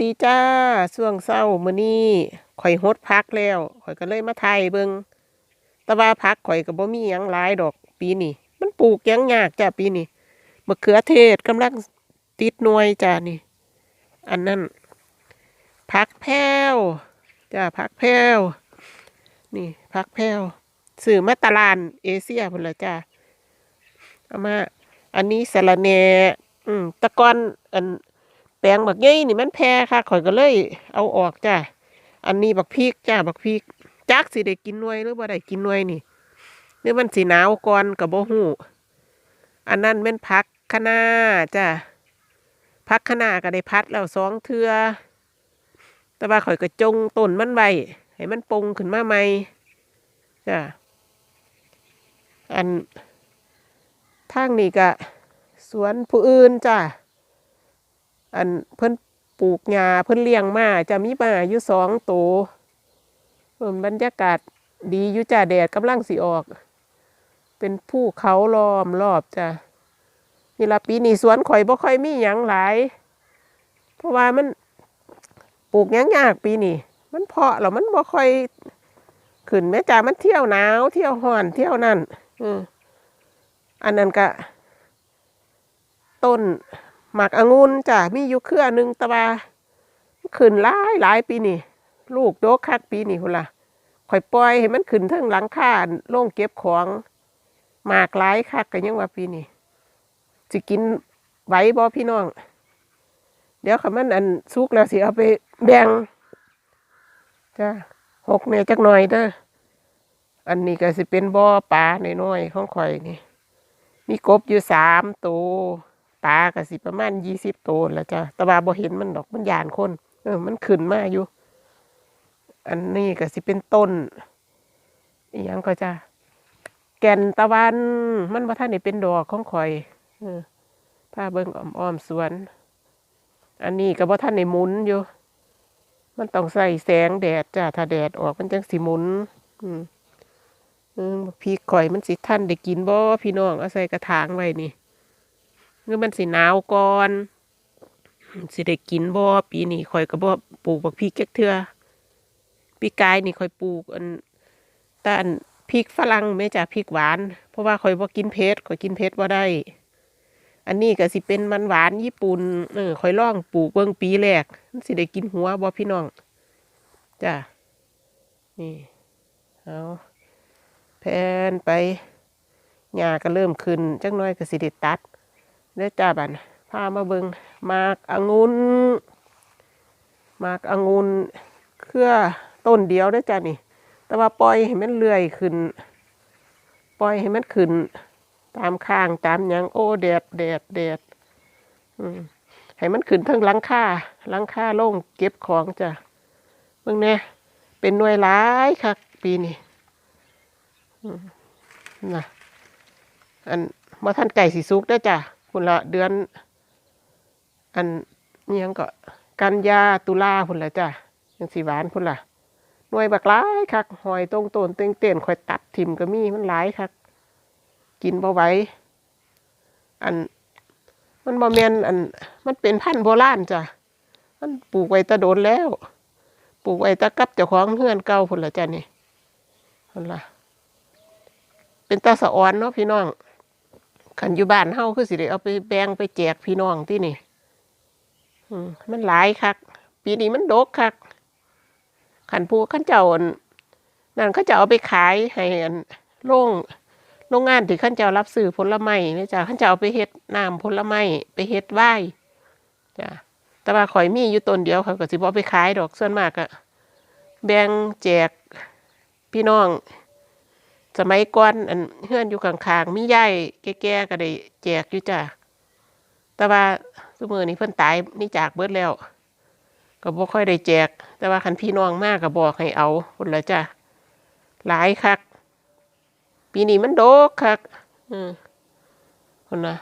ดีจ้าช่วงเช้ามื้อนี้ข่อยฮดพักแล้วข่อยก็เลยมาถ่ายเบิงแต่ว่าพักข่อยก็บ่มีหยังหลายดอก ปีนี้มันปลูกหยังยากจ้าปีนี้มะเขือเทศกำลังติดหน่วยจ้านี่ อันนั้นผักแพรวจ้าผักแพรวนี่ผักแพรวซื้อมาตลาดเอเชียพุ่นละจ้าเอามา อันนี้สะระแหนอืมตะกอนอัน แปลงบักใหญ่นี่มันแพรค่ะข่อยก็เลยเอาออกจ้าอันนี้บักพริกจ้าบักพริกจักสิได้กินหน่วยหรือบ่ได้กินหน่วยนี่หรือมันสิหนาวก่อนก็บ่ฮู้อันนั้นแม่นผักคะน้าจ้าผักคะน้าก็ได้พัดแล้วสองเทือแต่ว่าข่อยก็จงต้นมันไว้ให้มันปงขึ้นมาใหม่จ้าอันทางนี้ก็สวนผู้อื่นจ้า อันเพิ่นปลูกหญ้าเพิ่นเลี้ยงมาจะมีมาอยู่สองตัวเพิ่นบรรยากาศดีอยู่จ้าแดดกำลังสิออก เป็นภูเขาล้อมรอบจ้ะนี่ละปีนี้สวนข่อยบ่ค่อยมีหยังหลาย เพราะว่ามันปลูกยังยากปีนี้มันเพาะแล้วมันบ่ค่อยขึ้นแม่จ้ามันเที่ยวหนาวเที่ยวร้อนเที่ยวนั่นอืมอันนั้นก็ต้น หมักองุ่นจ้ะมีอยู่เครือหนึ่งตะวาขึ้นหลายหลายปีนี่ ลูกโดกคักปีนี่พุ่นละข่อยปล่อยให้มันขึ้นเทิงหลังคาโล่งเก็บของหมากหลายคักกันยังว่าปีนี่สิกินไหวบ่พี่น้อง เดี๋ยวคันมันอันสุกแล้วสิเอาไปแบ่งจ้ะหกเนี่ยจักหน่อยเด้ออันนี้ก็สิเป็นบ่อปลาน้อยๆของข่อยนี่ มีกบอยู่สามตัว ปลาก็สิประมาณยี่สิบตัวแล้วจ้ะต่ว่าบ่เห็นมันดอกมันยานคนเออ มันขึ้นมาอยู่ อันนี้ก็สิเป็นต้นอีหยังก็จะแก่นตะวันมันว่าท่านนี่เป็นดอกของข่อยเออถ้าเบิ่งอ้อมๆสวน อันนี้ก็บ่ท่านในหมุนอยู่ มันต้องใส่แสงแดดจ้ะถ้าแดดออกมันจังสิหมุน อืมพี่ข่อยมันสิท่านได้กินบ่พี่น้องเอาใส่กระถางไว้นี่ เมื่อมันสิหนาวก่อนสิได้กินบ่ปีนี้ข่อยก็บ่ปลูกบักพริกจักเทือปีกายนี่ข่อยปลูกอันแต่อันพริกฝรั่งแม่จ้ะพริกหวาน เพราะว่าข่อยบ่กินเผ็ดข่อยกินเผ็ดบ่ได้ อันนี้ก็สิเป็นมันหวานญี่ปุ่นเออข่อยลองปลูกเบิ่งปีแรกมันสิได้กินหัวบ่พี่น้องจ้ะนี่เอาแพนไปหญ้าก็เริ่มขึ้นจักหน่อยก็สิได้ตัด เด้อจ้าบันพามาเบิงมากองุ่นมากองุ่นเครือต้นเดียวเด้อจ้านี่ แต่ว่าปล่อยให้มันเลื่อยขึ้น ปล่อยให้มันขึ้น ตามข้างตามยังโอ้แดดแดดแดดอืมให้มันขึ้นทั้งหลังคาหลังคาโล่งเก็บของจ้ะเบิ่งแน่เป็นหน่วยหลายคักปีนี้น่ะอันมาท่านไก่สีสุกได้จ้ะ พุ่นละเดือน อันนี่ยังก็กันยาตุลาพุ่นละจ้ะยังสีหวานพุ่นละหน่วยบักหลายคักหอยตรงต้นเต้งเต้นคอยตัดทิมก็มีมันหลายคักกินบ่ไหวอัน มันบ่แมนอัน มันเป็นพันธุ์โบราณจ้ะมันปลูกไว้ตะโดนแล้ว ปลูกไว้ตะกับเจ้าของเฮือนเก่าพุ่นละจ้ะนี่พุ่นละเป็นตาสะออนเนาะพี่น้อง ขันอยู่บ้านเฮาคือสิได้เอาไปแบ่งไปแจกพี่น้องที่นี่มันหลายคัก ปีนี้มันดกคักขันผู้ขันเจ้านนั่นเขาจะเอาไปขายให้อันโรงโรงงานที่ขั้นเจ้ารับซื้อผลไม้นี่จ้ะขั้นเจ้าเอาไปเฮ็ดน้ำผลไม้ไปเฮ็ดไว้จ้ะแต่ว่าข่อยมีอยู่ต้นเดียวเขาก็สิบ่เอาไปขายดอกส่วนมากอะแบ่งแจกพี่น้อง สมัยก่อนอันเฮือนอยู่ข้างๆมียายแก่ๆก็ได้แจกอยู่จ้ะแต่ว่าซุมื้อนี้เพิ่นตายนี่จากเบิดแล้ว ก็บ่ค่อยได้แจก แต่ว่าคันพี่น้องมากก็บอกให้เอาพุ่นละจ้ะหลายคัก ปีนี้มันโดกคัก อืมพุ่นนะ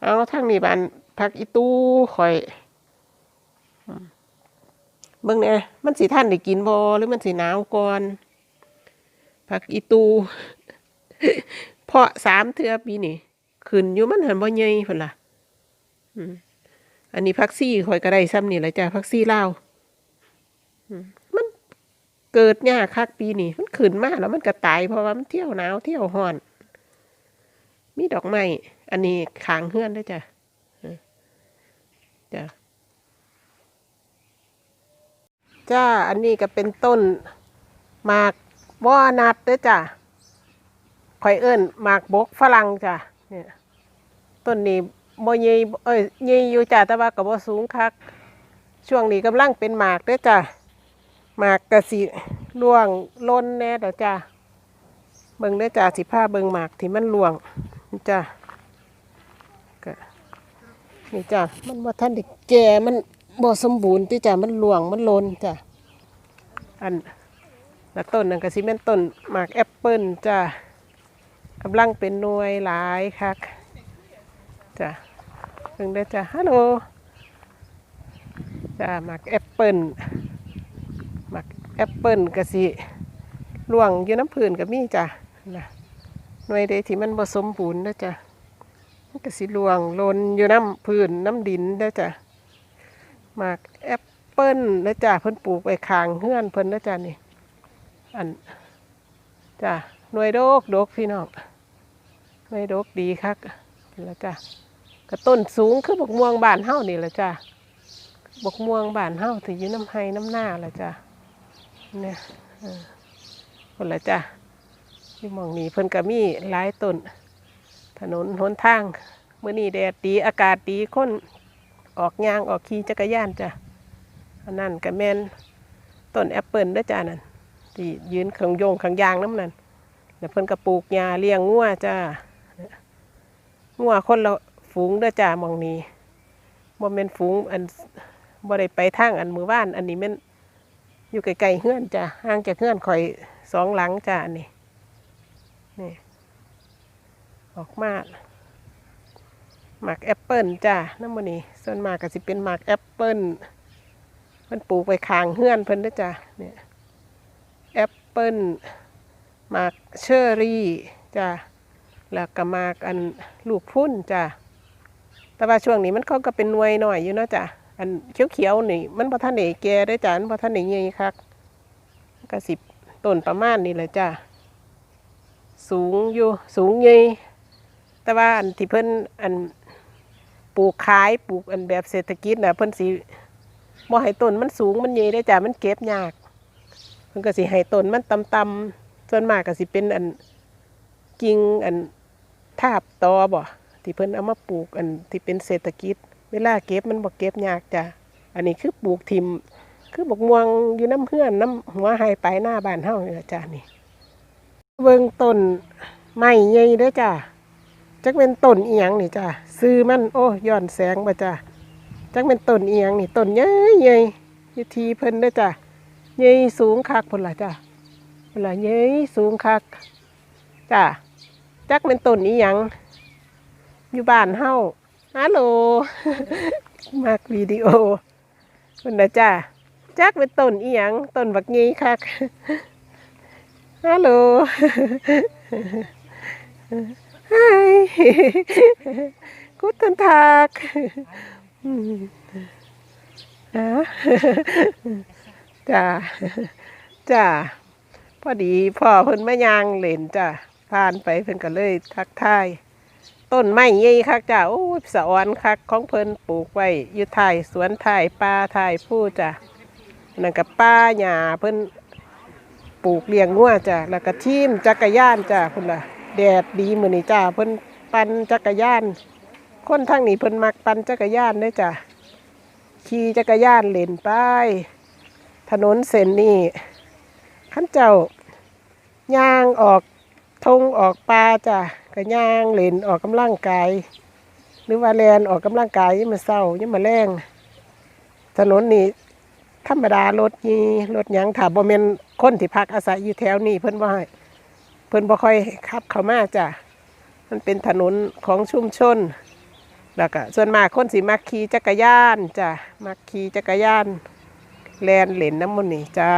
เอาทางนี้บ้านพักอีตู้ข่อยเบิ่งแน่มันสิท่านได้กินบ่หรือมันสิหนาวก่อน ผักอีตู เพาะสามเทือปีนี่ขึ้นอยู่มันหันบ่ใหญ่พุ่นล่ะอันนี้พักซี่ข่อยก็ได้ซ้ำนี่แหละจ้ะพักซี่ลามันเกิดยาคักปีนี้มันขึ้นมากแล้วมันก็ตายเพราะว่ามันเที่ยวหนาวเที่ยวร้อน มีดอกไม้อันนี้ขางเฮือนด้วยจ้ะจ้ะจ้า อันนี้ก็เป็นต้นหมาก วอนัดเด้วยจ้ะข่อยเอิ้นหมากบกฝรั่งจ้ะเนี่ยต้นนี้บ่ใหญ่เอ้ยใหญ่อยู่จ้ะแต่ว่าก็บ่สูงคัก ช่วงนี้กำลังเป็นหมากเด้อจ้ะหมากกะสิร่วงล้นแน่เด้อจ้ะเบิ่งเด้อจ้ะสิพาเบิ่งหมากที่มันร่วงจ้ะก็นี่จ้ะมันบ่ทันได้แก่มันบ่สมบูรณ์ติจ้ะมันร่วงมันล้นจ้ะอัน แล้วต้นนั้นก็สิแม่นต้นหมากแอปเปิลจ้ะกำลังเป็นหน่วยหลายคักจ้ะเพิ่งได้จ้ะฮัลโหลจ้ะหมักแอปเปิลหมักแอปเปิลกะสิล่วงอยู่น้ำผื่นกับมี่จ้ะนะหน่วยใดที่มันผสมบูรณ์นะจ้ะกะสิล่วงลนอยู่น้ำผื่นน้ำดินนะจ้ะหมักแอปเปิลนะจ้ะเพิ่นปลูกไว้คางเฮือนเพิ่นนะจ้ะนี่ อันจ้ะหน่วยโดกโดกพี่น้องหน่วยโดกดีคักแล้วจ้ะกระต้นสูงคือบกม่วงบานเฮานี่ละจ้ะบกม่วงบานเฮาถืออยู่น้ำไห้น้ำหน้าละจ้ะเนี่ยคนละจ้ะที่มองนี้เพิ่นก็มีหลายต้นถนนหนทางเมื่อนี้แดดดีอากาศดีคนออกยางออกขี่จักรยานจ้ะอันนั้นก็แมนต้นแอปเปิลด้อจ้ะนั่น ที่ยืนขังโยงขังยางน้ำนั่นแล้วเพิ่นก็ปลูกหญ้าเลี้ยงงัวจ้ะงัวคนละฝูงเด้อจ้ามองนี้บ่แม่นฝูงอันบ่ได้ไปทางอันมือบ้าน อันนี้แม่นอยู่ไกลๆเฮือนจ้ะห่างจากเฮือนข่อยสองหลังจ้าอันนี้นี่ออกมาหมากแอปเปิลจ้าน้ำมันนี้ส่วนมากก็สิเป็นหมากแอปเปิลเพิ่นปลูกไว้ข้างเฮือนเพิ่นเด้อจ้าเนี่ย เปิ้ลมากเชอรี่จ้าแล้วก็มากอันลูกพุ่นจ้ะแต่ว่าช่วงนี้มันเขาก็เป็นหน่วยหน่อยอยู่เนาะจ้ะอันเขียวๆนี่มันพอท่านเอกแก่ได้จ้ะมันพอท่านเอกใหญ่คักก็สิบต้นประมาณนี้เลยจ้ะสูงอยู่สูงใหญ่แต่ว่าอันที่เพิ่นอันปลูกขายปลูกอันแบบเศรษฐกิจน่ะเพิ่นสิบ่ให้ต้นมันสูงมันใหญ่ได้จ้ะมันเก็บยาก เพิ่นก็สิให้ต้นมันต่ำๆส่วนมากก็สิเป็นอันกิ่งอันทาบตอบ่ที่เพิ่นเอามาปลูกอันที่เป็นเศรษฐกิจ เวลาเก็บมันบ่เก็บยากจ้ะอันนี้คือปลูกทิมคือบักม่วงอยู่น้ำเพื่อนน้ำหัวไฮไปหน้าบ้านเฮานี่ล่ะจ้ะนี่เบิ่งต้นไม้ใหญ่เด้อจ้ะจักเป็นต้นเอียงนี่จ้ะซื้อมันโอ้ย้อนแสงบ่จ้ะจักเป็นต้นเอียงนี่ต้นใหญ่ใหญ่ยู่ทีเพิ่นเด้อจ้ะ ใหญ่สูงคักพุ่นล่ะจ้ะพุ่นล่ะใหญ่สูงคักจ้ะจักเป็นต้นนี้ยัง อยู่บ้านเฮาฮัลโหลมากวิดีโอคุณนะจ้าจักเป็นต้นอีหยังต้นบักงี้คักฮัลโหลไฮกุตันทากอืมอะ จ้าจ้าพอดีพ่อเพิ่นมายางเล่นจ้าผ่านไปเพิ่นก็เลยทักทายต้นไม้ใหญ่คักจ้าโอ้สะออนคักของเพิ่นปลูกไว้อยู่ไทยสวนไทยป่าไทยผู้จ้ะนั่นก็ป่าหญ้าเพิ่นปลูกเลี้ยงงัวจ้ะแล้วก็ทีมจักรยานจ้ะพุ่นล่ะแดดดีมื้อนี้จ้าเพิ่นปั่นจักรยาน คนทางนี้เพิ่นมักปั่นจักรยานเด้อจ้ะขี่จักรยานเล่นไป ถนนเส้นนี้ขั้นเจ้าย่างออกทงออกปลาจ้ะก็ย่างเล่นออกกำลังกาย หรือว่าแลนออกกำลังกายยังมาเศร้ายังมาแรงถนนนี่ธรรมดารถยีรถยังถ้าบ่แม่นคนที่พักอาศัยอยู่แถวนี้เพิ่นบ่ให้เพิ่นบ่ค่อยขับเข้ามาจ้ะมันเป็นถนนของชุมชนแล้วก็ส่วนมากคนสิมักขี่จักรยานจ้ะมักขี่จักรยาน แลนเหรนน้ำมันนี่จ้า